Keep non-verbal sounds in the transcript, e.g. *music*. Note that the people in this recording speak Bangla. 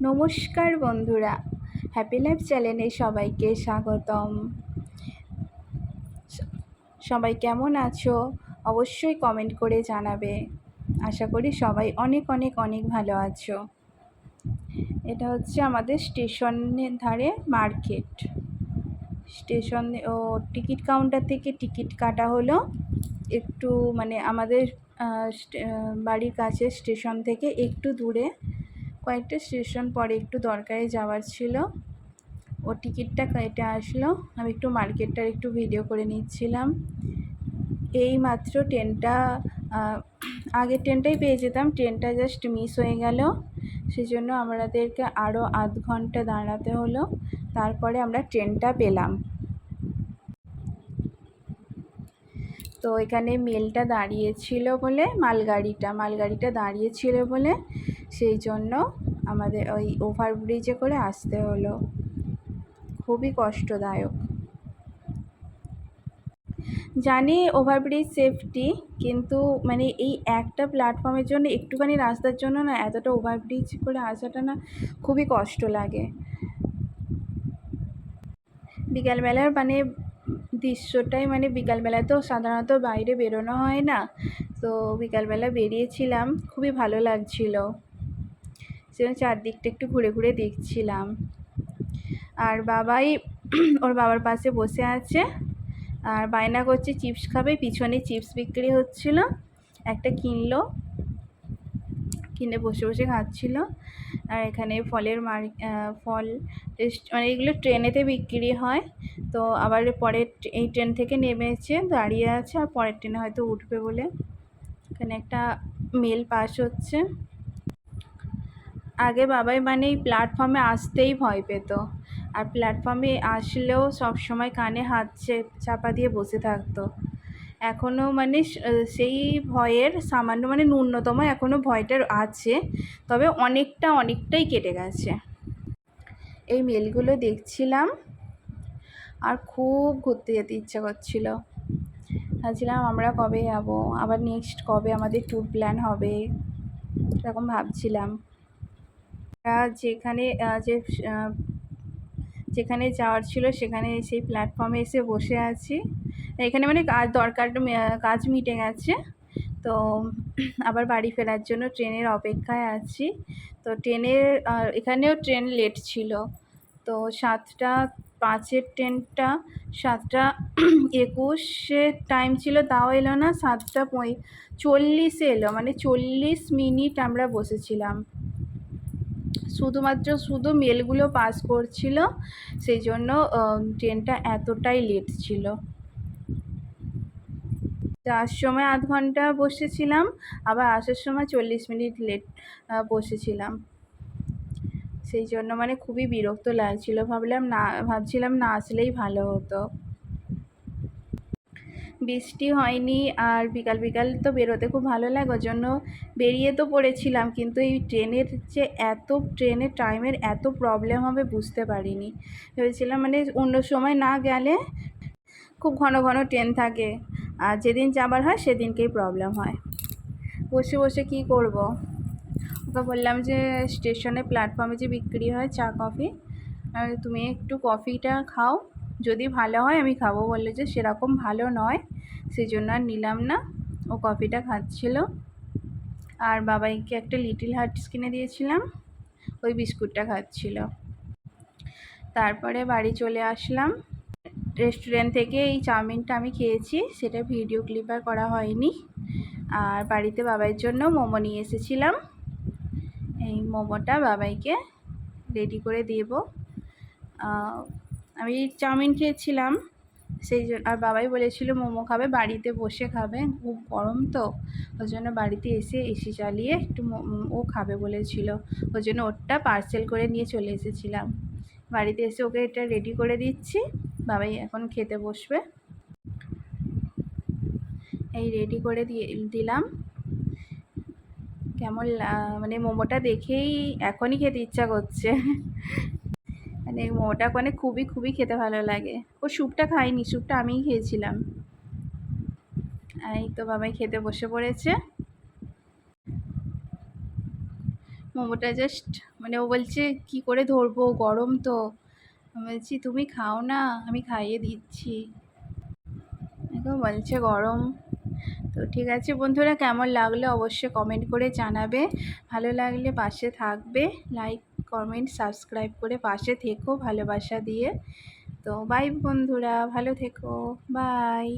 নমস্কার বন্ধুরা হ্যাপি লাইফ চ্যানেলে সবাইকে স্বাগতম। সবাই কেমন আছো? অবশ্যই কমেন্ট করে জানাবে। আশা করি সবাই অনেক অনেক অনেক ভালো আছো। এটা হচ্ছে আমাদের স্টেশনের ধারে মার্কেট। স্টেশন, ও, টিকিট কাউন্টার থেকে টিকিট কাটা হলো। একটু মানে আমাদের বাড়ির কাছে স্টেশন থেকে একটু দূরে। কয়েকটা স্টেশন পরে একটু দরকারে যাওয়ার ছিল। ও টিকিটটা কেটে আসলো। আমি একটু মার্কেটটার একটু ভিডিও করে নিচ্ছিলাম। এই মাত্র ট্রেনটা আগের ট্রেনটাই পেয়ে যেতাম। ট্রেনটা জাস্ট মিস হয়ে গেল। সেজন্য আমাদেরকে আরও আধ ঘণ্টা দাঁড়াতে হলো। তারপরে আমরা ট্রেনটা পেলাম। তো এখানে মেলটা দাঁড়িয়েছিল বলে, মালগাড়িটা মালগাড়িটা দাঁড়িয়েছিল বলে সেই জন্য আমাদের ওই ওভারব্রিজে করে আসতে হলো। খুবই কষ্টদায়ক। জানি ওভারব্রিজ সেফটি কিন্তু মানে এই একটা প্ল্যাটফর্মের জন্য, একটুখানি রাস্তার জন্য না এতটা ওভারব্রিজ করে আসাটা না খুবই কষ্ট লাগে। বিকালবেলার মানে দৃশ্যটাই মানে বিকালবেলায় তো সাধারণত বাইরে বেরোনো হয় না। তো বিকালবেলা বেরিয়েছিলাম, খুবই ভালো লাগছিল। সেজন্য চারদিকটা একটু ঘুরে ঘুরে দেখছিলাম। আর বাবাই *clears throat* ওর বাবার পাশে বসে আছে। আর বায়না করছে, চিপস খাবে? পিছনে চিপস বিক্রি হচ্ছিল। একটা কিনলো। কিনে বসে বসে খাচ্ছিল। আর এখানে ফলের মার ফল মানে এগুলো ট্রেনেতে বিক্রি হয়। তো আবার পরের এই ট্রেন থেকে নেমেছে, দাঁড়িয়ে আছে আর পরের ট্রেনে হয়তো উঠবে বলে। এখানে একটা মেল পাস হচ্ছে। আগে বাবাই মানে এই প্ল্যাটফর্মে আসতেই ভয় পেত। আর প্ল্যাটফর্মে আসলেও সব সময় কানে হাত চাপা দিয়ে বসে থাকতো। এখনও মানে সেই ভয়ের সামান্য মানে ন্যূনতম এখনও ভয়টা আছে, তবে অনেকটা, অনেকটাই কেটে গেছে। এই মেলগুলো দেখছিলাম, আর খুব ঘুরতে যেতে ইচ্ছা করছিল। ভাবছিলাম আমরা কবে যাব, আবার নেক্সট কবে আমাদের ট্যুর প্ল্যান হবে, এরকম ভাবছিলাম। যেখানে যে যেখানে যাওয়ার ছিল সেখানে সেই প্ল্যাটফর্মে এসে বসে আছি। এখানে মানে কাজ দরকার কাজ মিটে গেছে তো *clears throat* আবার বাড়ি ফেরার জন্য ট্রেনের অপেক্ষায় আছি। তো ট্রেনের এখানেও ট্রেন লেট ছিল। তো সাতটা, পাঁচের ট্রেনটা, সাতটা *clears throat* একুশের টাইম ছিল, তাও এলো না। সাতটা পঁয়, চল্লিশে এলো। মানে চল্লিশ মিনিট আমরা বসেছিলাম। শুধুমাত্র শুধু মেলগুলো পাস করছিল, সেই জন্য ট্রেনটা এতটাই লেট ছিল। যাওয়ার সময় আধ ঘণ্টা বসেছিলাম, আবার আসার সময় চল্লিশ মিনিট লেট বসেছিলাম। সেই জন্য মানে খুবই বিরক্ত লাগছিল, ভাবলাম না, ভাবছিলাম না আসলেই ভালো হতো। বৃষ্টি হয়নি আর বিকাল বিকাল তো বেরোতে খুব ভালো লাগে ওই জন্য বেরিয়ে তো পড়েছিলাম, কিন্তু এই ট্রেনের যে এত, ট্রেনের টাইমের এত প্রবলেম হবে বুঝতে পারিনি। ভেবেছিলাম মানে অন্য সময় না গেলে খুব ঘন ঘন ট্রেন থাকে, আর যেদিন যাবার হয় সেদিনকেই প্রবলেম হয়। বসে বসে কী করব? ওকে বললাম যে স্টেশনে প্ল্যাটফর্মে যে বিক্রি হয় চা কফি তুমি একটু কফিটা খাও যদি ভালো হয় আমি খাব বলল যে সেরকম ভালো নয়। সেই জন্য আর নিলাম না। ও কফিটা খাচ্ছিল। আর বাবাইকে একটা লিটিল হার্টস কিনে দিয়েছিলাম। ওই বিস্কুটটা খাচ্ছিল। তারপরে বাড়ি চলে আসলাম। রেস্টুরেন্ট থেকে এই চাউমিনটা আমি খেয়েছি। সেটা ভিডিও ক্লিপ আর করা হয়নি। আর বাড়িতে বাবাইয়ের জন্য মোমো নিয়ে এসেছিলাম। এই মোমোটা বাবাইকে রেডি করে দেব। আমি চাউমিন খেয়েছিলাম, সেই জন্য আর বাবাই বলেছিল মোমো খাবে, বাড়িতে বসে খাবে, খুব গরম তো, ওই জন্য বাড়িতে এসে এসি চালিয়ে একটু ও খাবে বলেছিল, ওই জন্য ওরটা পার্সেল করে নিয়ে চলে এসেছিলাম। বাড়িতে এসে ওকে এটা রেডি করে দিচ্ছি, বাবাই এখন খেতে বসবে। এই রেডি করে দিয়ে, দিলাম। কেমন মানে মোমোটা দেখেই এখনই খেতে ইচ্ছা করছে। মানে মোমোটা মানে খুবই খুবই খেতে ভালো লাগে। ও স্যুপটা খাইনি স্যুপটা আমিই খেয়েছিলাম। এই তো বাবাই খেতে বসে পড়েছে। মোমোটা জাস্ট মানে ও বলছে, কি করে ধরবো? গরম তো। বলছি, তুমি খাও না, আমি খাইয়ে দিচ্ছি। বলছে গরম। তো ঠিক আছে বন্ধুরা, কেমন লাগলে অবশ্যই কমেন্ট করে জানাবে। ভালো লাগলে পাশে থাকবে লাইক কমেন্ট সাবস্ক্রাইব করে পাশে থেকো ভালোবাসা দিয়ে। তো বাই বন্ধুরা, ভালো থেকো বাই